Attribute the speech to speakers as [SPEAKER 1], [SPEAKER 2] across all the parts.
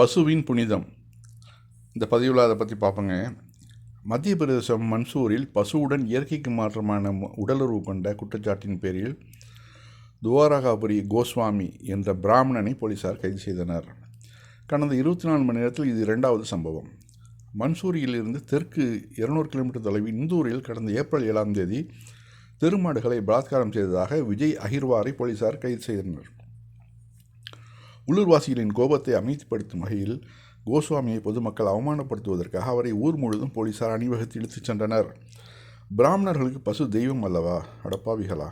[SPEAKER 1] பசுவின் புனிதம். இந்த பதிவில் அதை பற்றி பார்ப்போங்க மத்திய பிரதேசம் மன்சூரில் பசுவுடன் இயற்கைக்கு மாற்றமான உடலுறவு கொண்ட குற்றச்சாட்டின் பேரில் துவாரகாபுரி கோஸ்வாமி என்ற பிராமணனை போலீசார் கைது செய்தனர். கடந்த இருபத்தி நாலு மணி நேரத்தில் இது இரண்டாவது சம்பவம். மன்சூரியிலிருந்து தெற்கு இருநூறு கிலோமீட்டர் தொலைவில் இந்தூரில் கடந்த ஏப்ரல் ஏழாம் தேதி திருமாடுகளை பலாத்காரம் செய்ததாக விஜய் அகிர்வாரை போலீசார் கைது செய்தனர். உள்ளூர்வாசிகளின் கோபத்தை அமைதிப்படுத்தும் வகையில் கோஸ்வாமியை பொதுமக்கள் அவமானப்படுத்துவதற்காக அவரை ஊர் முழுவதும் போலீசார் அணிவகுத்து இழுத்துச் சென்றனர். பிராமணர்களுக்கு பசு தெய்வம் அல்லவா? அடப்பாவிகளா?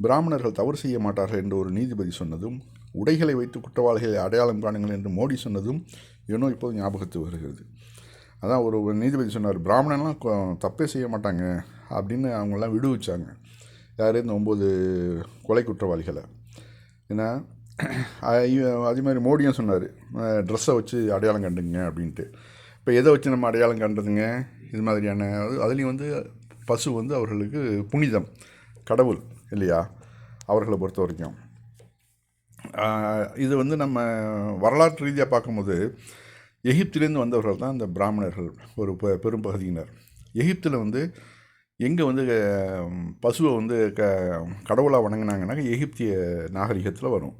[SPEAKER 1] பிராமணர்கள் தவறு செய்ய மாட்டார்கள் என்று ஒரு நீதிபதி சொன்னதும் உடைகளை வைத்து குற்றவாளிகளை அடையாளம் காணுங்கள் என்று மோடி சொன்னதும் இன்னும் இப்போது ஞாபகத்து வருகிறது. அதான் ஒரு ஒரு நீதிபதி சொன்னார் பிராமணன்லாம் தப்பே செய்ய மாட்டாங்க அப்படின்னு அவங்கெல்லாம் விடுவிச்சாங்க. யார்? இந்த ஒம்பது கொலை குற்றவாளிகளை. ஏன்னா அதே மாதிரி மோடியும் சொன்னார். ட்ரெஸ்ஸை வச்சு அடையாளம் கண்டுங்க அப்படின்ட்டு. இப்போ எதை வச்சு நம்ம அடையாளம் கண்டுதுங்க? இது மாதிரியான அதுலேயும் வந்து பசு வந்து அவர்களுக்கு புனிதம் கடவுள் இல்லையா? அவர்களை பொறுத்த வரைக்கும். இது வந்து நம்ம வரலாற்று ரீதியாக பார்க்கும்போது எகிப்திலேருந்து வந்தவர்கள் தான் இந்த பிராமணர்கள் ஒரு பெ பெரும் பகுதியினர். எகிப்தில் வந்து எங்கே வந்து பசுவை வந்து க கடவுளாக வணங்கினாங்கன்னாக்கா எகிப்திய நாகரிகத்தில் வரும்.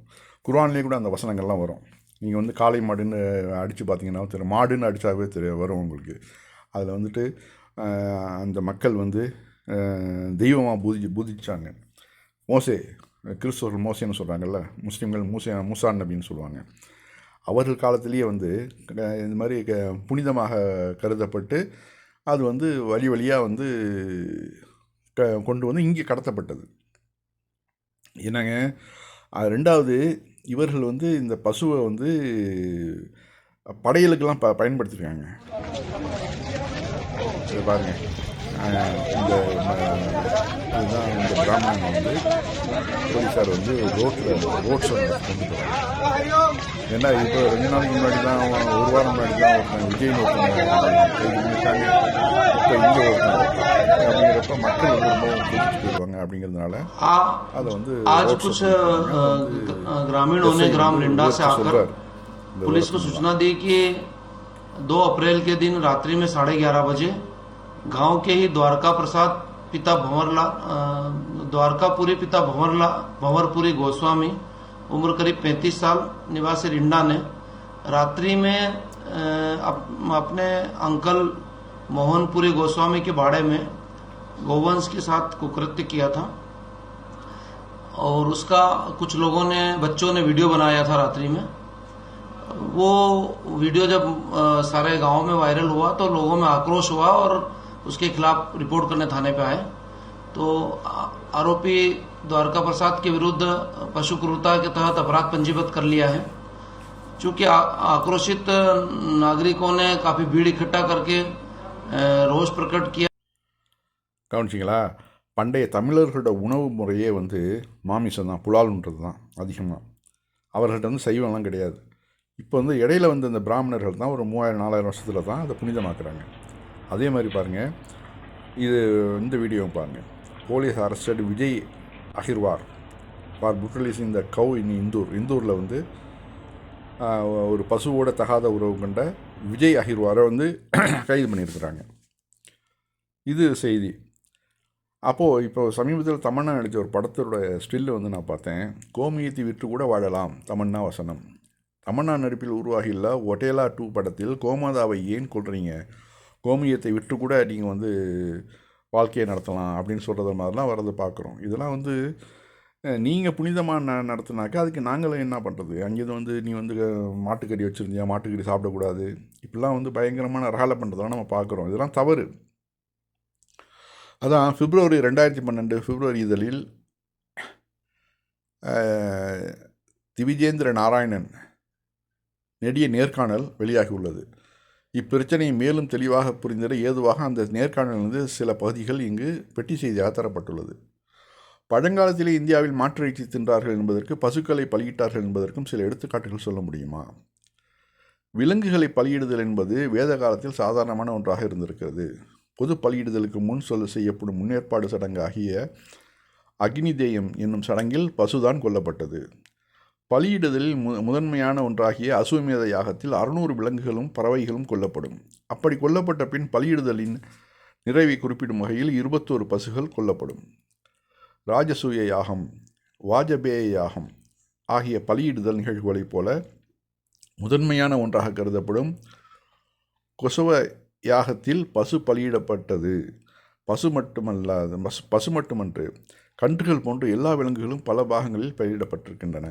[SPEAKER 1] குர்ஆன்லேயே கூட அந்த வசனங்கள்லாம் வரும். நீங்கள் வந்து காளை மாடுன்னு அடித்து பார்த்தீங்கன்னா தெரியும் மாடுன்னு அடித்தாவே தெரிய வரும் உங்களுக்கு. அதில் வந்துட்டு அந்த மக்கள் வந்து தெய்வமாக பூதி பூதிச்சாங்க மோசே கிறிஸ்தவர்கள் மோசேன்னு சொல்கிறாங்கல்ல முஸ்லீம்கள் மூசே மூசான் நபின்னு சொல்லுவாங்க. அவர்கள் காலத்திலேயே வந்து இந்த மாதிரி க புனிதமாக கருதப்பட்டு அது வந்து வழி வழியாக வந்து க கொண்டு வந்து இங்கே கடத்தப்பட்டது. என்னங்க? ரெண்டாவது இவர்கள் வந்து இந்த பசுவை வந்து படையலுக்கெல்லாம் ப பயன்படுத்தியிருக்காங்க இதை பாருங்க. இந்த இதுதான் இந்த பிராமணன் வந்து போலீஸார் வந்து ரோட்டில் ரோட் ஷோ கொண்டு போகிறாங்க ஏன்னா இப்போ ரெண்டு நாளைக்கு முன்னாடி தான் அவன் ஒரு வாரம் முன்னாடி தான் ஒருத்தன் விஜய்னு ஒருத்தன் கைது பண்ணிட்டாங்க இப்போ இங்கே ஒருத்தன் அப்படிங்கிறப்ப மக்கள் வந்து ரொம்ப பிடிச்சிட்டு போயிடுவாங்க அப்படிங்கிறதுனால
[SPEAKER 2] आ-
[SPEAKER 1] அதை வந்து
[SPEAKER 2] आज
[SPEAKER 1] road show
[SPEAKER 2] कुछ
[SPEAKER 1] பண்ணிருக்காங்க.
[SPEAKER 2] अ,
[SPEAKER 1] அது வந்து
[SPEAKER 2] ग- ग्रामीणों ने
[SPEAKER 1] SI
[SPEAKER 2] ग्राम
[SPEAKER 1] வந்து
[SPEAKER 2] लिंडा से
[SPEAKER 1] ஊருக்கு
[SPEAKER 2] आकर
[SPEAKER 1] சொல்றாரு. இந்த
[SPEAKER 2] पुलिस को
[SPEAKER 1] விளக்கம்
[SPEAKER 2] सूचना दी कि 2 अप्रैल के दिन रात्रि में साढ़े ग्यारह बजे गांव के ही द्वारका प्रसाद पिता भंवरला द्वारकापुरी पिता भंवरला, भंवरपुरी गोस्वामी, उम्र करीब 35 साल, निवासी रिंडा ने रात्रि में अप- अपने अंकल मोहनपुरी गोस्वामी के बाड़े में गोवंश के साथ कुकृत्य किया था। और उसका कुछ लोगों ने, बच्चों ने वीडियो बनाया था रात्रि में। वो वीडियो जब सारे गाँव में वायरल हुआ तो लोगों में आक्रोश हुआ और उसके खिलाफ रिपोर्ट करने थाने पे आए तो आ- आरोपी द्वारका प्रसाद के विरुद्ध पशु क्रूरता के तहत अपराध पंजीबद्ध कर लिया है चूंकि आ- आक्रोशित नागरिकों ने काफी भीड़ इकट्ठा करके अ, रोष प्रकट किया
[SPEAKER 1] கவனிச்சிங்களா பண்டைய தமிழர்களோட உணவு முறையே வந்து மாமிசம் தான் புலால்ன்றது தான் அதிகமாக அவர்கள்ட்ட வந்து சைவம்லாம் கிடையாது இப்போ வந்து இடையில வந்து இந்த பிராமணர்கள் தான் ஒரு மூவாயிரம் நாலாயிரம் வருஷத்தில் தான் அதை புனிதமாக்குறாங்க அதே மாதிரி பாருங்கள் இது இந்த வீடியோவும் பாருங்கள் police arrested Vijay Ahirwar. For புட்டலிஸ் இந்த கவு இன் இந்தூர். இந்தூரில் வந்து ஒரு பசுவோட தகாத உறவு கொண்ட விஜய் அகிர்வாரை வந்து கைது பண்ணியிருக்கிறாங்க. இது செய்தி. அப்போது இப்போ சமீபத்தில் தமன்னா நடித்த ஒரு படத்தோட ஸ்டில்லு வந்து நான் பார்த்தேன். கோமியத்தை விற்று கூட வாழலாம். தமன்னா வசனம். தமன்னா நடிப்பில் உருவாகியுள்ள ஒட்டேலா டூ படத்தில் கோமாதாவை ஏன் கொள்றீங்க கோமியத்தை விட்டு கூட நீங்கள் வந்து வாழ்க்கையை நடத்தலாம் அப்படின்னு சொல்கிறத மாதிரிலாம் வரதை பார்க்குறோம். இதெல்லாம் வந்து நீங்கள் புனிதமாக ந நடத்துனாக்கா அதுக்கு நாங்களும் என்ன பண்ணுறது அங்கேருந்து வந்து நீ வந்து மாட்டுக்கறி வச்சுருந்தியா? மாட்டுக்கறி சாப்பிடக்கூடாது. இப்படிலாம் வந்து பயங்கரமான ரகலை பண்ணுறதெல்லாம் நம்ம பார்க்குறோம். இதெல்லாம் தவறு. அதான் பிப்ரவரி ரெண்டாயிரத்தி பன்னெண்டு பிப்ரவரி இதழில் திவிஜேந்திர நாராயணன் நெடிய நேர்காணல் வெளியாகி உள்ளது இப்பிரச்சனையை மேலும் தெளிவாக புரிந்திட ஏதுவாக அந்த நேர்காணலிலிருந்து சில பகுதிகள் இங்கு பெட்டி செய்தியாக தரப்பட்டுள்ளது பழங்காலத்திலே இந்தியாவில் மாற்றிறைச்சி தின்றார்கள் என்பதற்கு பசுக்களை பலியிட்டார்கள் என்பதற்கும் சில எடுத்துக்காட்டுகள் சொல்ல முடியுமா? விலங்குகளை பலியிடுதல் என்பது வேத காலத்தில் சாதாரணமான ஒன்றாக இருந்திருக்கிறது. பொது பலியிடுதலுக்கு முன் சொல்ல செய்யப்படும் முன்னேற்பாடு சடங்கு ஆகிய அக்னிதேயம் என்னும் சடங்கில் பசுதான் கொல்லப்பட்டது. பலியிடுதலில் மு முதன்மையான ஒன்றாகிய அசுவமேத யாகத்தில் அறுநூறு விலங்குகளும் பறவைகளும் கொல்லப்படும். அப்படி கொல்லப்பட்ட பின் பலியிடுதலின் நிறைவை குறிப்பிடும் வகையில் இருபத்தோரு பசுகள் கொல்லப்படும். ராஜசூய யாகம் வாஜபேய யாகம் ஆகிய பலியிடுதல் நிகழ்வுகளைப் போல முதன்மையான ஒன்றாக கருதப்படும் கொசுவ யாகத்தில் பசு பலியிடப்பட்டது. பசு மட்டுமல்லாத பசு பசு மட்டுமன்று கன்றுகள் போன்ற எல்லா விலங்குகளும் பல பாகங்களில் பயிரிடப்பட்டிருக்கின்றன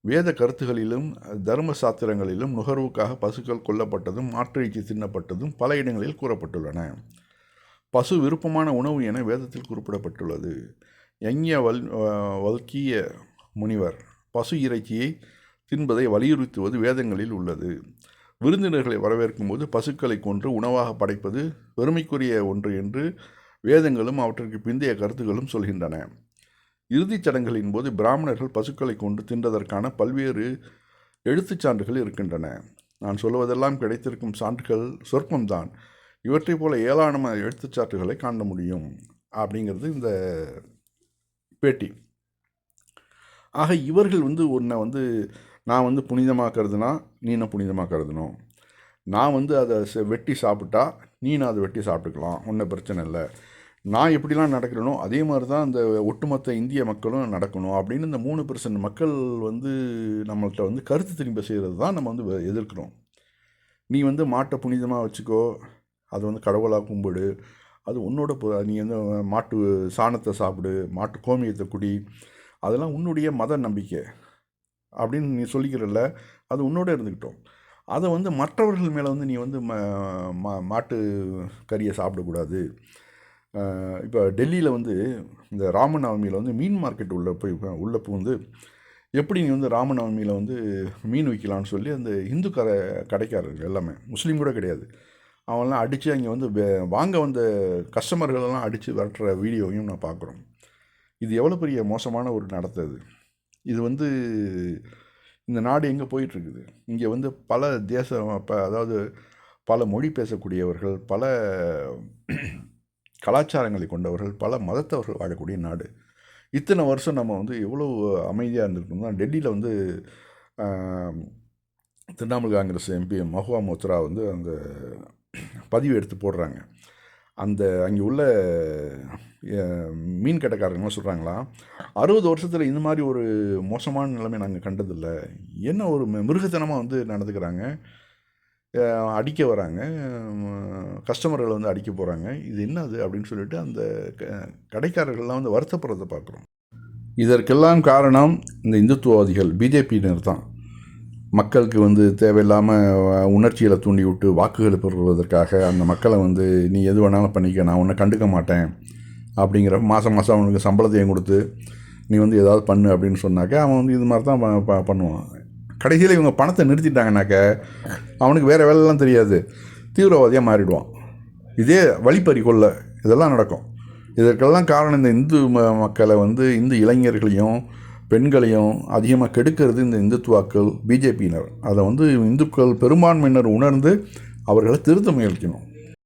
[SPEAKER 1] வேத கருத்துகளிலும் தர்ம சாத்திரங்களிலும் நுகர்வுக்காக பசுக்கள் கொல்லப்பட்டதும் மாற்றிறைச்சி தின்னப்பட்டதும் பல இடங்களில் கூறப்பட்டுள்ளன. பசு விருப்பமான உணவு என வேதத்தில் குறிப்பிடப்பட்டுள்ளது. யஞ்ஞ வல் வல்கிய முனிவர் பசு இறைச்சியை தின்பதை வலியுறுத்துவது வேதங்களில் உள்ளது. விருந்தினர்களை வரவேற்கும் போது பசுக்களை கொன்று உணவாக படைப்பது பெருமைக்குரிய ஒன்று என்று வேதங்களும் அவற்றிற்கு பிந்தைய கருத்துகளும் சொல்கின்றன. இறுதிச் சடங்குகளின் போது பிராமணர்கள் பசுக்களை கொண்டு தின்றதற்கான பல்வேறு எழுத்துச் சான்றுகள் இருக்கின்றன. நான் சொல்வதெல்லாம் கிடைத்திருக்கும் சான்றுகள் சொற்பம்தான். இவற்றைப் போல ஏராளமான எழுத்துச் சான்றுகளை காண முடியும். அப்படிங்கிறது இந்த பேட்டி. ஆக இவர்கள் வந்து உன்னை வந்து நான் வந்து புனிதமாக கருதுனா நீ என்ன புனிதமாக கருதணும் நான் வந்து அதை வெட்டி சாப்பிட்டா நீ நான் அதை வெட்டி சாப்பிட்டுக்கலாம்? ஒன்றும் பிரச்சனை இல்லை. நான் எப்படிலாம் நடக்கிறேனோ அதே மாதிரி தான் இந்த ஒட்டுமொத்த இந்திய மக்களும் நடக்கணும் அப்படின்னு இந்த மூணு பெர்சன்ட் மக்கள் வந்து நம்மள்கிட்ட வந்து கருத்து திரும்ப செய்கிறது தான் நம்ம வந்து எதிர்க்கிறோம். நீ வந்து மாட்டை புனிதமாக வச்சுக்கோ அது வந்து கடவுளாக கும்பிடு அது உன்னோட நீ வந்து மாட்டு சாணத்தை சாப்பிடு மாட்டு கோமியத்தை குடி அதெல்லாம் உன்னுடைய மத நம்பிக்கை அப்படின்னு நீ சொல்லிக்கிறல்ல அது உன்னோட இருந்துக்கிட்டோம் அதை வந்து மற்றவர்கள் மேலே வந்து நீ வந்து ம மா மாட்டு கறியை சாப்பிடக்கூடாது. இப்போ டெல்லியில் வந்து இந்த ராமநவமியில் வந்து மீன் மார்க்கெட் உள்ளே போய் உள்ளே பூந்து எப்படி நீ வந்து ராமநவமியில் வந்து மீன் விற்கலான்னு சொல்லி அந்த இந்து கடை கடைக்காரர்கள் எல்லாமே முஸ்லீம் கூட கிடையாது. அவங்களாம் அடித்து அங்கே வந்து வாங்க வந்த கஸ்டமர்களெல்லாம் அடித்து விரட்டுற வீடியோவையும் நான் பார்க்குறோம். இது எவ்வளோ பெரிய மோசமான ஒரு நடத்தது இது இது வந்து இந்த நாடு எங்கே போயிட்டுருக்குது? இங்கே வந்து பல தேசம் இப்போ அதாவது பல மொழி பேசக்கூடியவர்கள் பல கலாச்சாரங்களை கொண்டவர்கள் பல மதத்தவர்கள் வாழக்கூடிய நாடு. இத்தனை வருஷம் நம்ம வந்து எவ்வளோ அமைதியாக இருந்திருக்கோம்னா டெல்லியில் வந்து திரிணாமுல் காங்கிரஸ் எம்பி மஹுவா மோத்ரா வந்து அந்த பதிவு எடுத்து போடுறாங்க. அந்த அங்கே உள்ள மீன் கடைக்காரங்களாம் சொல்கிறாங்களாம் அறுபது வருஷத்தில் இந்த மாதிரி ஒரு மோசமான நிலைமை நாங்கள் கண்டதில்லை. என்ன ஒரு மிருகத்தனமாக வந்து நடந்துக்கிறாங்க. அடிக்க வராங்க. கஸ்டமர்களை வந்து அடிக்க போகிறாங்க இது என்னது? அப்படின்னு சொல்லிட்டு அந்த க- கடைக்காரர்கள்லாம் வந்து வருத்தப்படுறதை பார்க்குறோம். இதற்கெல்லாம் காரணம் இந்த இந்துத்துவவாதிகள் பிஜேபியினர் தான். மக்களுக்கு வந்து தேவையில்லாமல் உணர்ச்சிகளை தூண்டி விட்டு வாக்குகளை பெறுவதற்காக அந்த மக்களை வந்து நீ எது வேணாலும் பண்ணிக்க நான் உன்னை கண்டுக்க மாட்டேன். அப்படிங்கிற மாதம் மாதம் அவனுக்கு சம்பளத்தையும் கொடுத்து நீ வந்து ஏதாவது பண்ணு. அப்படின்னு சொன்னாக்க அவன் வந்து இது மாதிரி தான் பண்ணுவான். கடைசியில் இவங்க பணத்தை நிறுத்திட்டாங்கனாக்க அவனுக்கு வேறு வேலைலாம் தெரியாது. தீவிரவாதியாக மாறிடுவான். இதே வழிப்பறி கொள்ள இதெல்லாம் நடக்கும். இதற்கெல்லாம் காரணம் இந்த இந்து மக்களை வந்து இந்து இளைஞர்களையும் பெண்களையும் அதிகமாக கெடுக்கிறது இந்த இந்துத்துவாக்கள் பிஜேபியினர். அதை வந்து இந்துக்கள் பெரும்பான்மையினர் உணர்ந்து அவர்களை திருத்த முயற்சிக்கணும்.